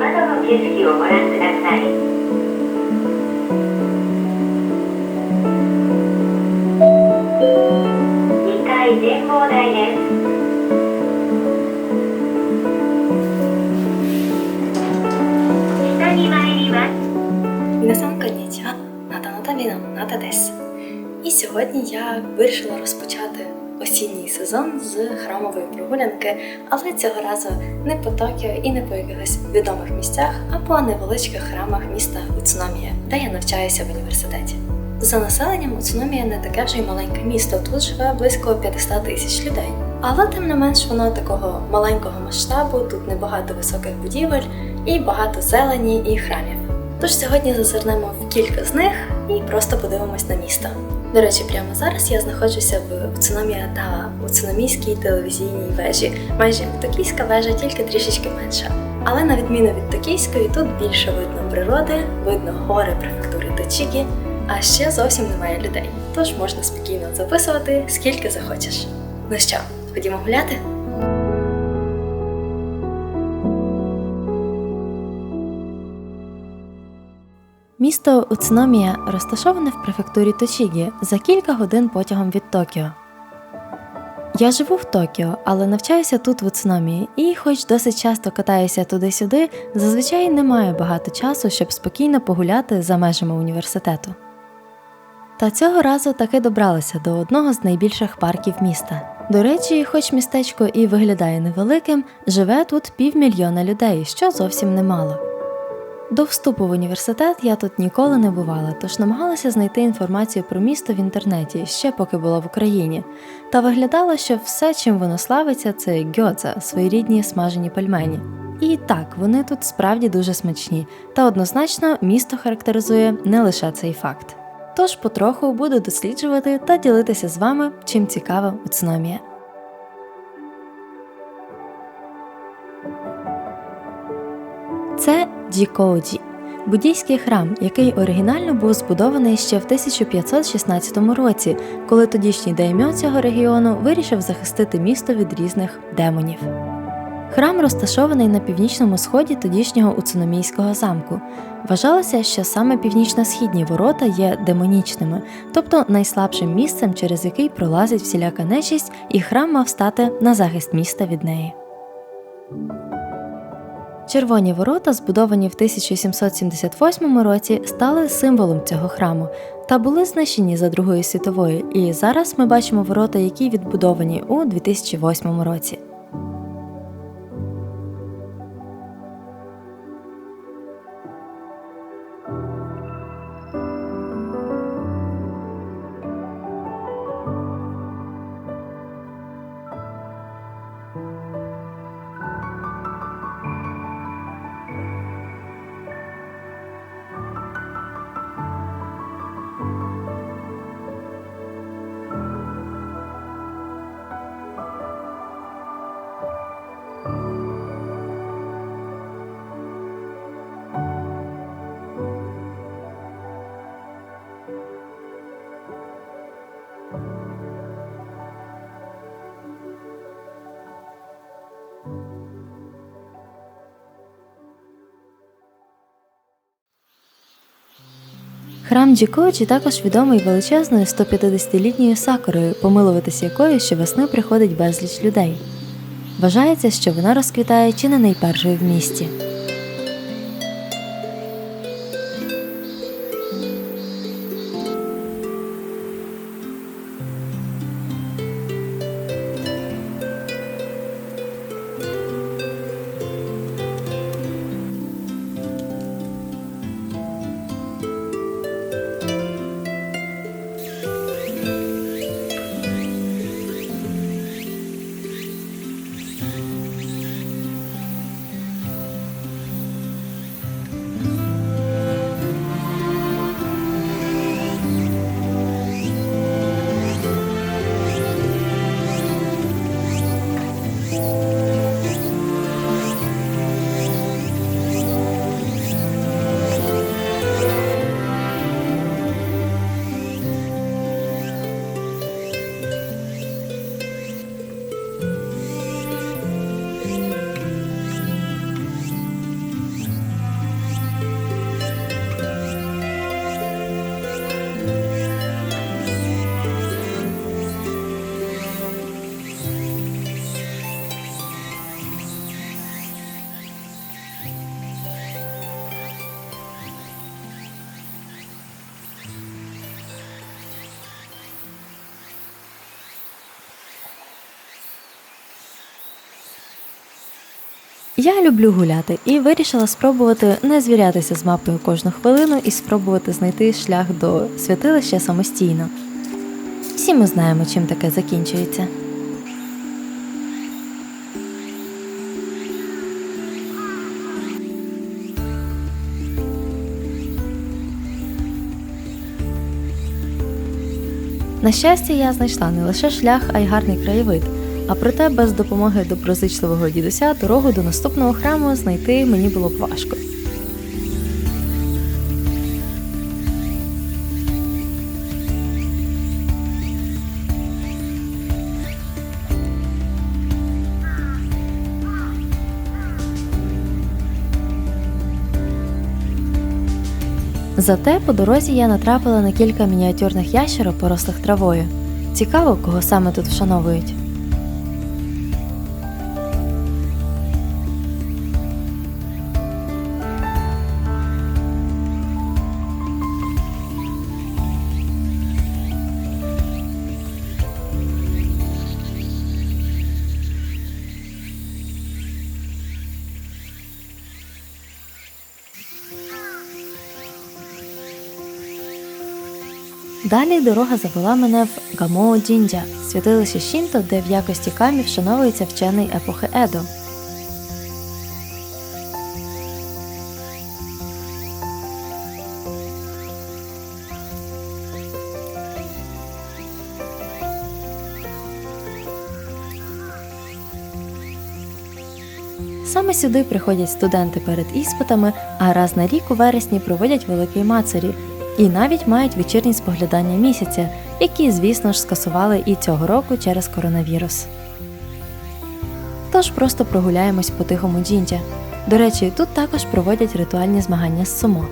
窓の景色をご覧ください。2階展望台です。下に参ります。 皆さん, конніча, Ната на табі Ната дес. І сьогодні я вирішила розпочати осінній сезон з храмової прогулянки, але цього разу не по Токіо і не по якихось відомих місцях, а по невеличких храмах міста Уцуномія, де я навчаюся в університеті. За населенням Уцуномія не таке вже й маленьке місто, тут живе близько 500 тисяч людей. Але тим не менш воно такого маленького масштабу, тут небагато високих будівель і багато зелені і храмів. Тож сьогодні зазирнемо в кілька з них і просто подивимось на місто. До речі, прямо зараз я знаходжуся в Уцуномія та Уцуномійській телевізійній вежі, майже як токійська вежа, тільки трішечки менша. Але на відміну від токійської, тут більше видно природи, видно гори префектури Точігі, а ще зовсім немає людей. Тож можна спокійно записувати скільки захочеш. Ну що, ходімо гуляти? Місто Уцуномія розташоване в префектурі Точігі за кілька годин потягом від Токіо. Я живу в Токіо, але навчаюся тут в Уцуномії, і, хоч досить часто катаюся туди-сюди, зазвичай не маю багато часу, щоб спокійно погуляти за межами університету. Та цього разу таки добралася до одного з найбільших парків міста. До речі, хоч містечко і виглядає невеликим, живе тут півмільйона людей, що зовсім немало. До вступу в університет я тут ніколи не бувала, тож намагалася знайти інформацію про місто в інтернеті ще поки була в Україні. Та виглядало, що все, чим воно славиться, це гьодза, своєрідні смажені пельмені. І так, вони тут справді дуже смачні, та однозначно місто характеризує не лише цей факт. Тож потроху буду досліджувати та ділитися з вами, чим цікава уцномія. Це Джікоуджі – буддійський храм, який оригінально був збудований ще в 1516 році, коли тодішній даймьо цього регіону вирішив захистити місто від різних демонів. Храм розташований на північному сході тодішнього уцуномійського замку. Вважалося, що саме північно-східні ворота є демонічними, тобто найслабшим місцем, через який пролазить всіляка нечисть, і храм мав стати на захист міста від неї. Червоні ворота, збудовані в 1778 році, стали символом цього храму та були знищені за Другою світовою. І зараз ми бачимо ворота, які відбудовані у 2008 році. Храм Джікоджі також відомий величезною 150-літньою сакурою, помилуватися якою щовесни приходить безліч людей. Вважається, що вона розквітає чи не найпершою в місті. Я люблю гуляти і вирішила спробувати не звірятися з мапою кожну хвилину і спробувати знайти шлях до святилища самостійно. Всі ми знаємо, чим таке закінчується. На щастя, я знайшла не лише шлях, а й гарний краєвид. А проте без допомоги доброзичливого дідуся дорогу до наступного храму знайти мені було б важко. Зате по дорозі я натрапила на кілька мініатюрних ящерок, порослих травою. Цікаво, кого саме тут вшановують. Далі дорога завела мене в Гамоо Джіндя, святилище Шінто, де в якості камі вшановується вчений епохи Едо. Саме сюди приходять студенти перед іспитами, а раз на рік у вересні проводять великий мацарі, і навіть мають вечірні споглядання місяця, які, звісно ж, скасували і цього року через коронавірус. Тож просто прогуляємось по тихому джіндя. До речі, тут також проводять ритуальні змагання з сумо.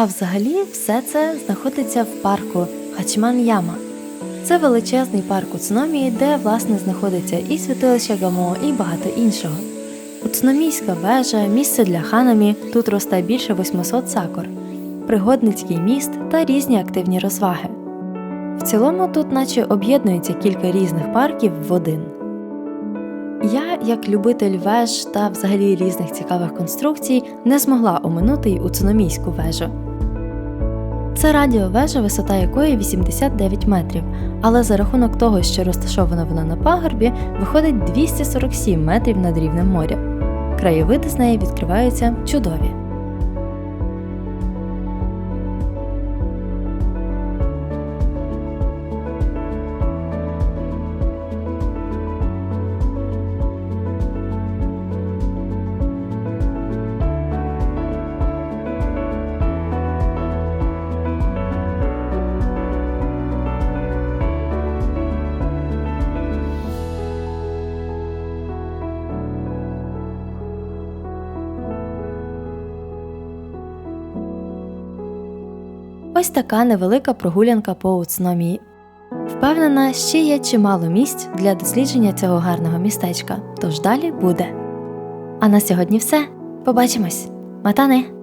А взагалі все це знаходиться в парку Хачман Яма. Це величезний парк у Цномії, де власне знаходиться і святилище Гамо, і багато іншого. Уцномійська вежа, місце для ханамі, тут росте більше 800 сакур, пригодницький міст та різні активні розваги. В цілому тут наче об'єднується кілька різних парків в один. Я, як любитель веж та взагалі різних цікавих конструкцій, не змогла оминути й уцномійську вежу. Це радіовежа, висота якої 89 метрів, але за рахунок того, що розташована вона на пагорбі, виходить 247 метрів над рівнем моря. Краєвиди з неї відкриваються чудові. Ось така невелика прогулянка по Уцномії. Впевнена, ще є чимало місць для дослідження цього гарного містечка, тож далі буде. А на сьогодні все. Побачимось! Матане!